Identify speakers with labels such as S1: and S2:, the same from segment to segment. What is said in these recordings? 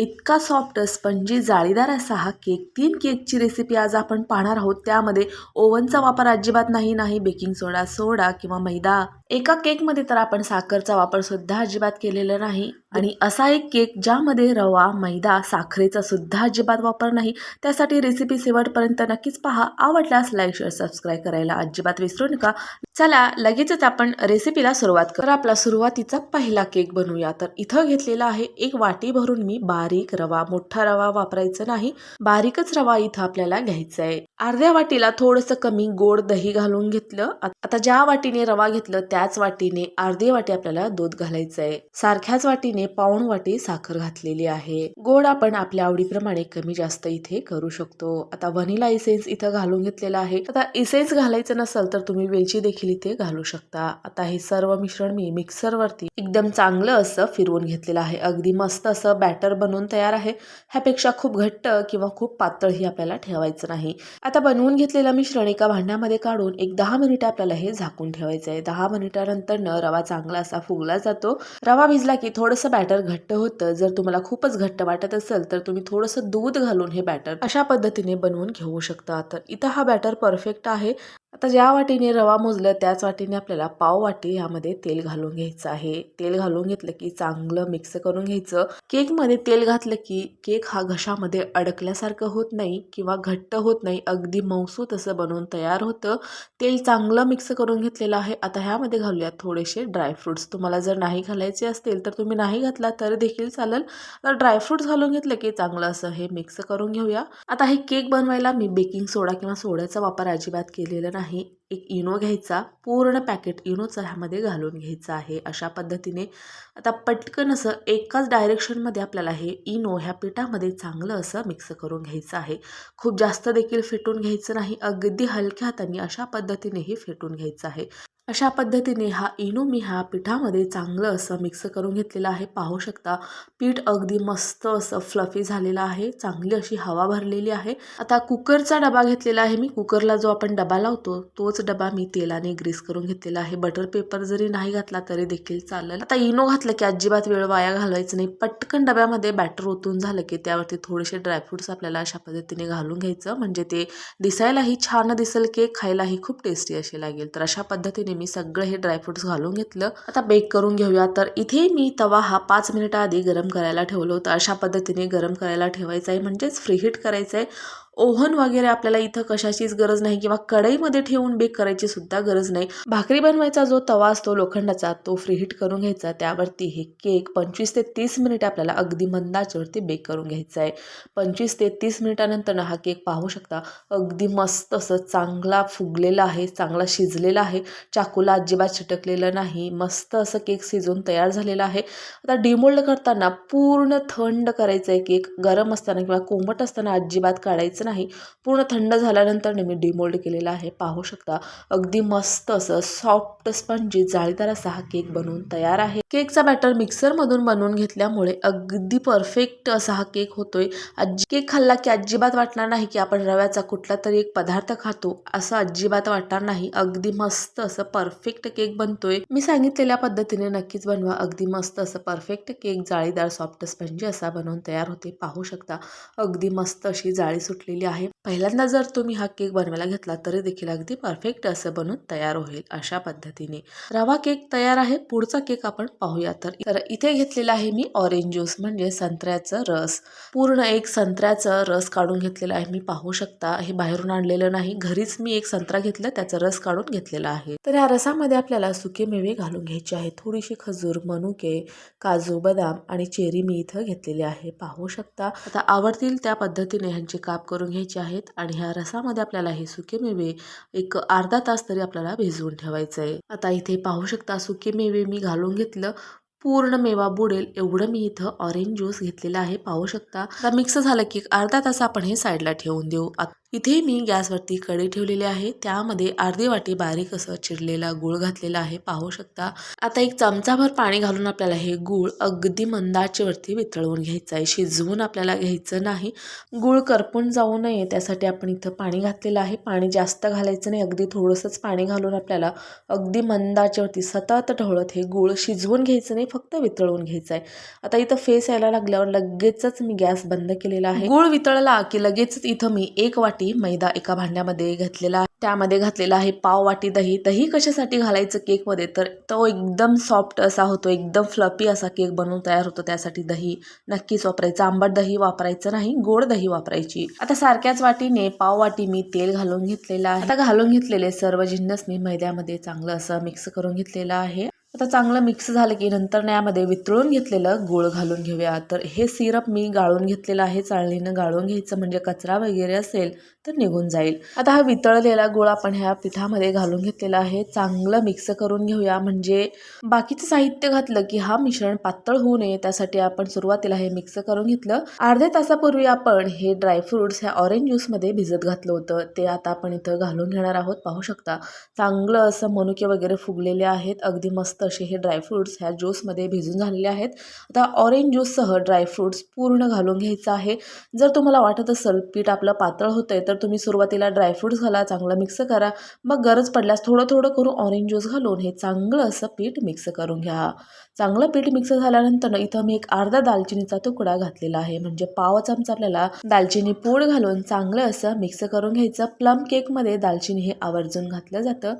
S1: इतका soft spongy जाळीदार असा हा केक तीन केकची रेसिपी आज आपण पाहणार आहोत. त्यामध्ये ओव्हनचा वापर अजिबात नाही नाही बेकिंग सोडा सोडा किंवा मैदा. एका केकमध्ये तर आपण साखरचा वापर सुद्धा अजिबात केलेला नाही. आणि असा एक केक ज्यामध्ये रवा मैदा साखरेचा सुद्धा अजिबात वापर नाही. त्यासाठी रेसिपी शेवटपर्यंत नक्कीच पहा. आवडल्यास लाईक शेअर सबस्क्राईब करायला अजिबात विसरू नका. चला लगेचच आपण रेसिपीला सुरुवात कर. आपला सुरुवातीचा पहिला केक बनवूया. तर इथं घेतलेला आहे एक वाटी भरून मी बारीक रवा. मोठा रवा वापरायचा नाही. बारीकच रवा इथं आपल्याला घ्यायचा आहे. अर्ध्या वाटीला थोडंसं कमी गोड दही घालून घेतलं. आता ज्या वाटीने रवा घेतलं त्याच वाटीने अर्धी वाटी आपल्याला दूध घालायचं आहे. सारख्याच वाटीने पाऊण वाटी साखर घातलेली आहे. गोड आपण आपल्या आवडीप्रमाणे कमी जास्त इथे करू शकतो. आता व्हनिला इसेन्स इथं घालून घेतलेला आहे. आता इसेन्स घालायचं नसेल तर तुम्ही वेलची देखील इथे घालू शकता. आता हे सर्व मिश्रण मी मिक्सरवरती एकदम चांगलं असं फिरवून घेतलेलं आहे. अगदी मस्त असं बॅटर बनवून तयार आहे. ह्यापेक्षा खूप घट्ट किंवा खूप पातळही आपल्याला ठेवायचं नाही. आता बनवून घेतलेलं मिश्रण एका भांड्यामध्ये काढून एक दहा मिनिटं आपल्याला हे झाकून ठेवायचं आहे. दहा मिनिटानंतर न रवा चांगला असा फुगला जातो. रवा भिजला की थोडंसं बॅटर घट्ट होतं. जर तुम्हाला खूपच घट्ट वाटत असेल तर तुम्ही थोडंसं दूध घालून हे बॅटर अशा पद्धतीने बनवून घेऊ शकता. तर इथं हा बॅटर परफेक्ट आहे. आता ज्या वाटीने रवा मोजलं त्याच वाटीने आपल्याला पाव वाटी यामध्ये तेल घालून घ्यायचं आहे. तेल घालून घेतलं की चांगलं मिक्स करून घ्यायचं. केकमध्ये तेल घातलं की केक हा घशामध्ये अडकल्यासारखं होत नाही किंवा घट्ट होत नाही. अगदी मौसूत असं बनवून तयार होतं. तेल चांगलं मिक्स करून घेतलेलं आहे. आता ह्यामध्ये घालूया थोडेसे ड्रायफ्रुट्स तुम्हाला जर नाही घालायचे असतील तर तुम्ही नाही घातला तर देखील चालेल. तर ड्रायफ्रुट्स घालून घेतलं की चांगलं असं हे मिक्स करून घेऊया. आता हे केक बनवायला मी बेकिंग सोडा किंवा सोड्याचा वापर अजिबात केलेला नाही एक इनो घ्यायचा पूर्ण पॅकेट इनोचा ह्यामध्ये घालून घ्यायचं आहे. अशा पद्धतीने आता पटकन असं एकाच डायरेक्शनमध्ये आपल्याला हे इनो ह्या पिठामध्ये चांगलं असं मिक्स करून घ्यायचं आहे. खूप जास्त देखील फेटून घ्यायचं नाही अगदी हलक्या हाताने अशा पद्धतीनेही फेटून घ्यायचं आहे. अशा पद्धतीने हा इनो मी ह्या पिठामध्ये चांगलं असं मिक्स करून घेतलेलं आहे. पाहू शकता पीठ अगदी मस्त असं फ्लफी झालेलं आहे. चांगली अशी हवा भरलेली आहे. आता कुकरचा डबा घेतलेला आहे मी. कुकरला जो आपण डबा लावतो तोच डबा मी तेलाने ग्रीस करून घेतलेला आहे. बटर पेपर जरी नाही घातला तरी देखील चालेल. आता इनो घातलं की अजिबात वेळ वाया घालवायचं नाही. पटकन डब्यामध्ये बॅटर ओतून झालं की त्यावरती थोडेसे ड्रायफ्रुट्स आपल्याला अशा पद्धतीने घालून घ्यायचं. म्हणजे ते दिसायलाही छान दिसेल केक खायलाही खूप टेस्टी असे लागेल. तर अशा पद्धतीने मी सगळं हे ड्रायफ्रुट्स घालून घेतलं. आता बेक करून घेऊया. तर इथे मी तवा हा पाच मिनिटं आधी गरम करायला ठेवलं होतं. अशा पद्धतीने गरम करायला ठेवायचा आहे म्हणजेच फ्रीहीट करायचं आहे ओव्हन वगैरे आपल्याला इथं कशाचीच गरज नाही किंवा कढईमध्ये ठेवून बेक करायची सुद्धा गरज नाही. भाकरी बनवायचा जो तवा असतो लोखंडाचा तो फ्रीहीट करून घ्यायचा. त्यावरती हे केक पंचवीस ते तीस मिनिट आपल्याला अगदी मंदाच्यावरती बेक करून घ्यायचा आहे पंचवीस ते तीस मिनिटानंतर हा केक पाहू शकता. अगदी मस्त असं चांगला फुगलेला आहे चांगला शिजलेला आहे. चाकूला अजिबात चिटकलेलं नाही. मस्त असं केक शिजून तयार झालेला आहे. आता डिमोल्ड करताना पूर्ण थंड करायचं आहे केक गरम असताना किंवा कोमट असताना अजिबात काढायचं नाही. पूर्ण थंड झाल्यानंतर मी डिमोल्ड केलेला आहे. पाहू शकता अगदी मस्त असं सॉफ्ट स्पंजी जाळीदार असा हा केक बनवून तयार आहे. केकचा बॅटर मिक्सरमधून बनवून घेतल्यामुळे अगदी परफेक्ट असा हा केक होतोय. आजी केक खाल्ला की अजिबात वाटणार नाही की आपण रव्याचा कुठला तरी एक पदार्थ खातो असं अजिबात वाटणार नाही. अगदी मस्त असं परफेक्ट केक बनतोय. मी सांगितलेल्या पद्धतीने नक्कीच बनवा. अगदी मस्त असं परफेक्ट केक जाळीदार सॉफ्ट स्पंजी असा बनवून तयार होते. पाहू शकता अगदी मस्त अशी जाळी सुटली सुटलेली आहे. पहिल्यांदा जर तुम्ही हा केक बनवायला घेतला तरी देखील अगदी परफेक्ट असं बनून तयार होईल अशा पद्धतीने. रवा केक तयार आहे. पुढचा केक आपण पाहूया. तर इथे घेतलेला आहे मी ऑरेंज ज्यूस म्हणजे संत्र्याचं रस. पूर्ण एक संत्र्याचं रस काढून घेतलेला आहे. मी पाहू शकता हे बाहेरून आणलेलं नाही. घरीच मी एक संत्रा घेतला त्याचा रस काढून घेतलेला आहे. तर या रसामध्ये आपल्याला सुके मेवे घालून घ्यायचे आहेत. थोडीशी खजूर मनुके काजू बदाम आणि चेरी मी इथं घेतलेली आहे. पाहू शकता. आता आवडतील त्या पद्धतीने ह्यांचे काप करून घ्यायचे आहेत आणि ह्या रसामध्ये आपल्याला हे सुके मेवे एक अर्धा तास तरी आपल्याला भिजवून ठेवायचं आहे आता इथे पाहू शकता सुके मेवे मी घालून घेतलं. पूर्ण मेवा बुडेल एवढं मी इथं ऑरेंज ज्यूस घेतलेला आहे. पाहू शकता. आता मिक्स झालं की अर्धा तास आपण हे साईडला ठेवून देऊ. इथे मी गॅसवरती कढई ठेवलेली आहे. त्यामध्ये अर्धी वाटी बारीक असं चिरलेला गूळ घातलेला आहे. पाहू शकता. आता एक चमचाभर पाणी घालून आपल्याला हे गूळ अगदी मंदाचेवरती वितळवून घ्यायचं आहे. शिजवून आपल्याला घ्यायचं नाही. गूळ करपून जाऊ नये. त्यासाठी आपण इथं पाणी घातलेलं आहे. पाणी जास्त घालायचं नाही. अगदी थोडंसंच पाणी घालून आपल्याला अगदी मंदाच्यावरती सतत ढवळत हे गूळ शिजवून घ्यायचं नाही. फक्त वितळवून घ्यायचं आहे. आता इथं फेस यायला लागल्यावर लगेचच मी गॅस बंद केलेला आहे. गूळ वितळला की लगेचच इथं मी एक वाटी मैदा एका भांड्यामध्ये घेतलेला आहे. त्यामध्ये घातलेला आहे पाव वाटी दही. दही कशासाठी घालायचं केकमध्ये? तर तो एकदम सॉफ्ट असा होतो एकदम फ्लपी असा केक बनवून तयार होतो. त्यासाठी दही नक्कीच वापरायचं. आंबट दही वापरायचं नाही गोड दही वापरायची. आता सारख्याच वाटीने पाव वाटी मी तेल घालून घेतलेलं आहे. आता घालून घेतलेले सर्व जिन्नस मी मैद्यामध्ये चांगलं असं मिक्स करून घेतलेलं आहे. आता चांगलं मिक्स झालं की नंतर यामध्ये वितळून घेतलेलं गूळ घालून घेऊया. तर हे सिरप मी गाळून घेतलेलं आहे. चाळणीनं गाळून घ्यायचं म्हणजे कचरा वगैरे असेल तर निघून जाईल. आता हा वितळलेला गूळ आपण ह्या पिठामध्ये घालून घेतलेला आहे. चांगलं मिक्स करून घेऊया. म्हणजे बाकीचं साहित्य घातलं की हा मिश्रण पातळ होऊ नये. त्यासाठी आपण सुरुवातीला हे मिक्स करून घेतलं. अर्ध्या तासापूर्वी आपण हे ड्रायफ्रुट्स ह्या ऑरेंज ज्यूसमध्ये भिजत घातलं होतं. ते आता आपण इथं घालून घेणार आहोत. पाहू शकता. चांगलं असं मनुके वगैरे फुगलेले आहेत. अगदी मस्त तसे हे ड्रायफ्रुट्स ह्या ज्यूसमध्ये भिजून झालेले आहेत. आता ऑरेंज ज्यूससह ड्रायफ्रुट्स पूर्ण घालून घ्यायचं आहे. जर तुम्हाला वाटत असेल पीठ आपलं पातळ होतं आहे तर तुम्ही सुरुवातीला ड्रायफ्रुट्स घाला चांगलं मिक्स करा. मग गरज पडल्यास थोडं थोडं करून ऑरेंज ज्यूस घालून हे चांगलं असं पीठ मिक्स करून घ्या. चांगलं पीठ मिक्स झाल्यानंतर इथं मी एक अर्धा दालचिनीचा तुकडा घातलेला आहे. म्हणजे पाव चमचा आपल्याला दालचिनी पूड घालून चांगलं असं मिक्स करून घ्यायचं. प्लम केकमध्ये दालचिनी हे आवर्जून घातलं जातं.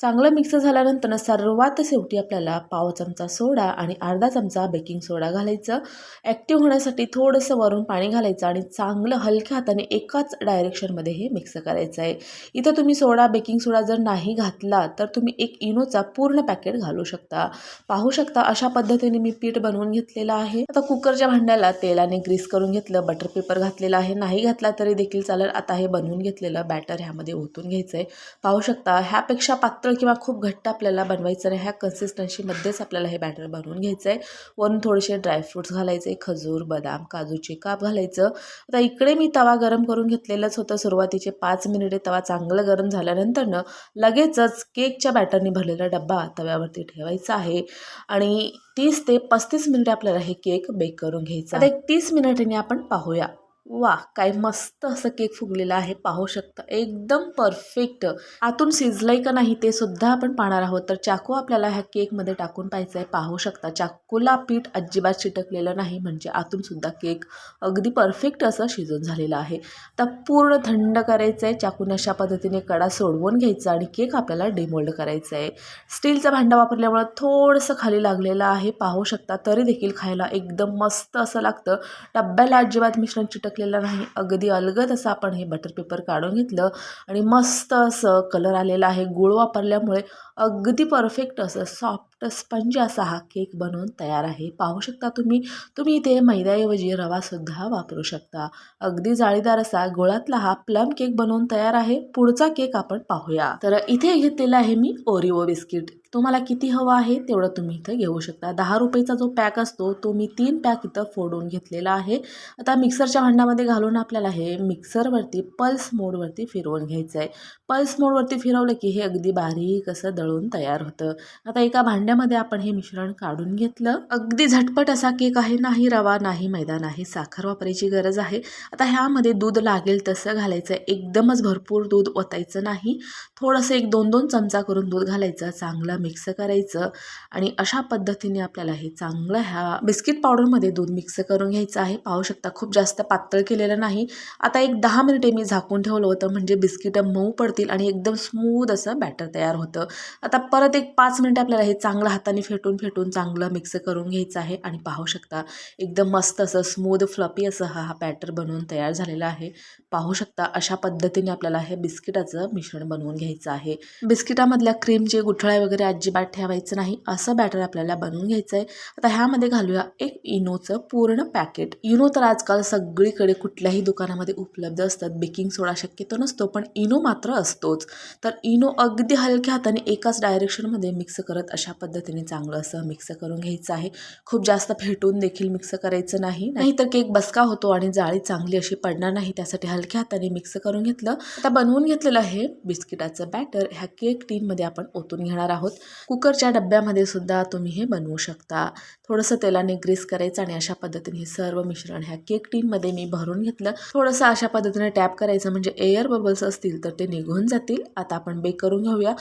S1: चांगलं मिक्स झाल्यानंतर सर्वात शेवटी आपल्याला पाव चमचा सोडा आणि अर्धा चमचा बेकिंग सोडा घालायचं. ॲक्टिव्ह होण्यासाठी थोडंसं वरून पाणी घालायचं आणि चांगलं हलक्या हाताने एकाच डायरेक्शनमध्ये हे मिक्स करायचं आहे. इथं तुम्ही सोडा बेकिंग सोडा जर नाही घातला तर तुम्ही एक इनोचा पूर्ण पॅकेट घालू शकता. पाहू शकता अशा पद्धतीने मी पीठ बनवून घेतलेलं आहे. आता कुकरच्या भांड्याला तेलाने ग्रीस करून घेतलं बटर पेपर घातलेला आहे. नाही घातला तरी देखील चालेल. आता हे बनवून घेतलेलं बॅटर ह्यामध्ये ओतून घ्यायचं आहे पाहू शकता ह्यापेक्षा पातळ किंवा खूप घट्ट आपल्याला बनवायचं नाही. ह्या कन्सिस्टन्सीमध्येच आपल्याला हे बॅटर बनवून घ्यायचं आहे वरून थोडेसे ड्रायफ्रुट्स घालायचे खजूर बदाम काजूचे काप घालायचं. आता इकडे मी तवा गरम करून घेतलेलंच होतं. सुरुवातीचे पाच मिनिटे तवा चांगलं गरम झाल्यानंतरनं लगेचच केकच्या बॅटरने भरलेला डब्बा तव्यावरती ठेवायचा आहे. आणि तीस ते पस्तीस मिनिटे आपल्याला हे केक बेक करून घ्यायचं आता एक तीस मिनिटांनी आपण पाहूया. वा काय मस्त असं केक फुगलेलं आहे पाहू शकता. एकदम परफेक्ट आतून शिजलंय का नाही ते सुद्धा आपण पाहणार आहोत. तर चाकू आपल्याला ह्या केकमध्ये टाकून पाहायचं आहे पाहू शकता. चाकूला पीठ अजिबात चिटकलेलं नाही म्हणजे आतून सुद्धा केक अगदी परफेक्ट असं शिजून झालेलं आहे. तर पूर्ण थंड करायचं आहे चाकून अशा पद्धतीने कडा सोडवून घ्यायचा आणि केक आपल्याला डिमोल्ड करायचं आहे. स्टीलचा भांडा वापरल्यामुळं थोडंसं खाली लागलेलं आहे पाहू शकता. तरी देखील खायला एकदम मस्त असं लागतं. डब्याला अजिबात मिश्रण चिटक चिटकलेलं नाही. अगदी अलगद असं आपण हे बटर पेपर काढून घेतलं आणि मस्त असं कलर आलेला आहे. गूळ वापरल्यामुळे अगदी परफेक्ट असं सॉफ्ट स्पंज असा हा केक बनवून तयार आहे. पाहू शकता तुम्ही तुम्ही इथे मैद्याऐवजी रवासुद्धा वापरू शकता. अगदी जाळीदार असा गोळातला हा प्लम केक बनवून तयार आहे. पुढचा केक आपण पाहूया. तर इथे घेतलेला आहे मी ओरिओ बिस्किट. तुम्हाला किती हवं आहे तेवढं तुम्ही इथं घेऊ शकता. दहा रुपयेचा जो पॅक असतो तो मी तीन पॅक इथं फोडून घेतलेला आहे. आता मिक्सरच्या भांड्यामध्ये घालून आपल्याला हे मिक्सरवरती पल्स मोडवरती फिरवून घ्यायचं आहे पल्स मोडवरती फिरवलं की हे अगदी बारीक असं दळून तयार होतं. आता एका भांड्यामध्ये आपण हे मिश्रण काढून घेतलं. अगदी झटपट असा केक आहे नाही रवा नाही मैदा नाही साखर वापरायची गरज आहे. आता ह्यामध्ये दूध लागेल तसं घालायचं. एकदमच भरपूर दूध ओतायचं नाही. थोडंसं एक दोन दोन चमचा करून दूध घालायचं. चांगलं मिक्स करायचं. आणि अशा पद्धतीने आपल्याला हे चांगलं ह्या बिस्किट पावडरमध्ये दूध मिक्स करून घ्यायचं आहे. पाहू शकता खूप जास्त पातळ केलेलं नाही. आता एक दहा मिनिटे मी झाकून ठेवलं होतं. म्हणजे बिस्किटं मऊ पडतील आणि एकदम स्मूद असं बॅटर तयार होतं. आता परत एक पाच मिनिटं आपल्याला हे चांगलं हाताने फेटून फेटून चांगलं मिक्स करून घ्यायचं आहे आणि पाहू शकता एकदम मस्त असं स्मूद फ्लपी असं हा हा बॅटर बनवून तयार झालेला आहे. पाहू शकता अशा पद्धतीने आपल्याला हे बिस्किटाचं मिश्रण बनवून घ्यायचं आहे. बिस्किटामधल्या क्रीमचे गुठळ्या वगैरे अजिबात ठेवायचं नाही असं बॅटर आपल्याला बनवून घ्यायचं आहे. आता ह्यामध्ये घालूया एक इनोचं पूर्ण पॅकेट इनो तर आजकाल सगळीकडे कुठल्याही दुकानामध्ये उपलब्ध असतात. बेकिंग सोडा शक्यतो नसतो पण इनो मात्र असतोच. तर इनो अगदी हलक्या हाताने एक एकाच डायरेक्शनमध्ये मिक्स करत अशा पद्धतीने चांगलं असं मिक्स करून घ्यायचं आहे. खूप जास्त फेटून देखील मिक्स करायचं नाही. नाहीतर केक बसका होतो आणि जाळी चांगली अशी पडणार नाही. त्यासाठी हलक्या हाताने मिक्स करून घेतलं. आता बनवून घेतलेलं आहे बिस्किटाचं बॅटर. ह्या केक टीनमध्ये आपण ओतून घेणार आहोत. कुकरच्या डब्यामध्ये सुद्धा तुम्ही हे बनवू शकता. थोडंसं तेलाने ग्रीस करायचं आणि अशा पद्धतीने हे सर्व मिश्रण ह्या केक टीनमध्ये मी भरून घेतलं. थोडंसं अशा पद्धतीने टॅप करायचं म्हणजे एअर बबल्स असतील तर ते निघून जातील. आता आपण बेक करून घेऊया.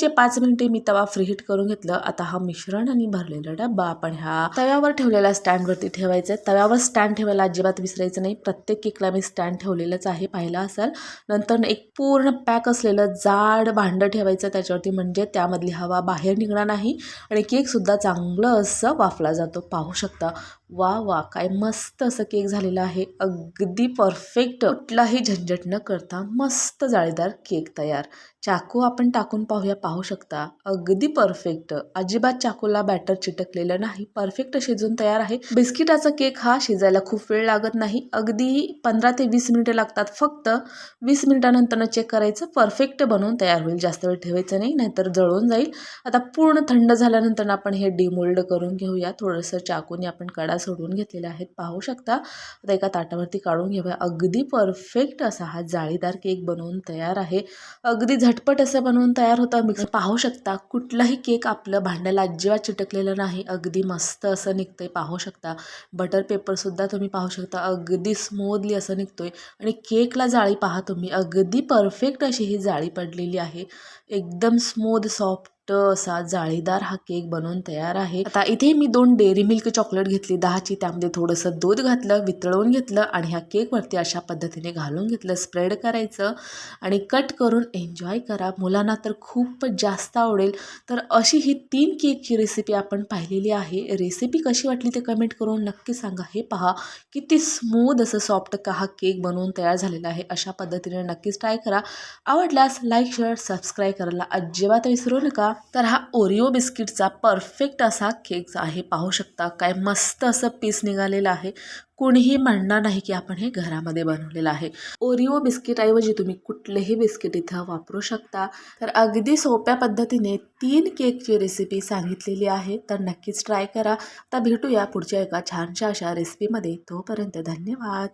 S1: जे पाच मिनिटे मी तवा फ्रीहीट करून घेतलं आता हा मिश्रण आणि भरलेला डब्बा आपण ह्या तव्यावर ठेवलेल्या स्टँडवरती ठेवायचं आहे तव्यावर स्टँड ठेवायला अजिबात विसरायचं नाही. प्रत्येक केकला मी स्टँड ठेवलेलंच आहे पाहिला असाल. नंतर एक पूर्ण पॅक असलेलं जाड भांडं ठेवायचं त्याच्यावरती म्हणजे त्यामधली हवा बाहेर निघणार नाही. आणि केकसुद्धा चांगलं असं वाफला जातो. पाहू शकता. वा वा काय मस्त असं केक झालेलं आहे. अगदी परफेक्ट कुठलाही झंझट न करता मस्त जाळीदार केक तयार. चाकू आपण टाकून पाहूया पाहू शकता. अगदी परफेक्ट अजिबात चाकूला बॅटर चिटकलेलं नाही. परफेक्ट शिजून तयार आहे. बिस्किटाचा केक हा शिजायला खूप वेळ लागत नाही. अगदी पंधरा ते वीस मिनिटं लागतात फक्त. वीस मिनिटानंतर चेक करायचं. परफेक्ट बनवून तयार होईल. जास्त वेळ ठेवायचं नाही नाहीतर जळून जाईल. आता पूर्ण थंड झाल्यानंतर आपण हे डिमोल्ड करून घेऊया. थोडंसं चाकूने आपण कडा सोडून घेतलेल्या आहेत. पाहू शकता आता एका ताटावरती काढून घेऊया. अगदी परफेक्ट असा हा जाळीदार केक बनवून तयार आहे. अगदी झटपट असं बनवून तयार होतं. मिक्स पाहू शकता कुठलाही केक आपलं भांड्याला अजिबात चिटकलेलं नाही. अगदी मस्त असं निघतंय. पाहू शकता बटर पेपरसुद्धा तुम्ही पाहू शकता. अगदी स्मूदली असं निघतोय. आणि केकला जाळी पहा तुम्ही. अगदी परफेक्ट अशी ही जाळी पडलेली आहे. एकदम स्मूद सॉफ्ट असा जाळीदार हा केक बनवून तयार आहे. आता इथे मी दोन डेअरी मिल्क चॉकलेट घेतली. दहाची त्यामध्ये थोडंसं दूध घातलं वितळवून घेतलं आणि ह्या केकवरती अशा पद्धतीने घालून घेतलं. स्प्रेड करायचं आणि कट करून एन्जॉय करा. मुलांना तर खूप जास्त आवडेल. तर अशी ही तीन केकची रेसिपी आपण पाहिलेली आहे. रेसिपी कशी वाटली ते कमेंट करून नक्की सांगा. हे पहा. किती स्मूथ असं सॉफ्ट का हा केक बनवून तयार झालेला आहे अशा पद्धतीने नक्कीच ट्राय करा. आवडल्यास लाईक शेअर सबस्क्राईब करायला अजिबात विसरू नका. तर हा ओरिओ बिस्किटचा परफेक्ट असा केक आहे. पाहू शकता काय मस्त असं पीस निघालेलं आहे. कोणीही म्हणणार नाही की आपण हे घरामध्ये बनवलेलं आहे. ओरिओ बिस्किटऐवजी तुम्ही कुठलेही बिस्किट इथं वापरू शकता. तर अगदी सोप्या पद्धतीने तीन केकची रेसिपी सांगितलेली आहे. तर नक्कीच ट्राय करा. आता भेटूया पुढच्या एका छानशा अशा रेसिपीमध्ये तोपर्यंत धन्यवाद.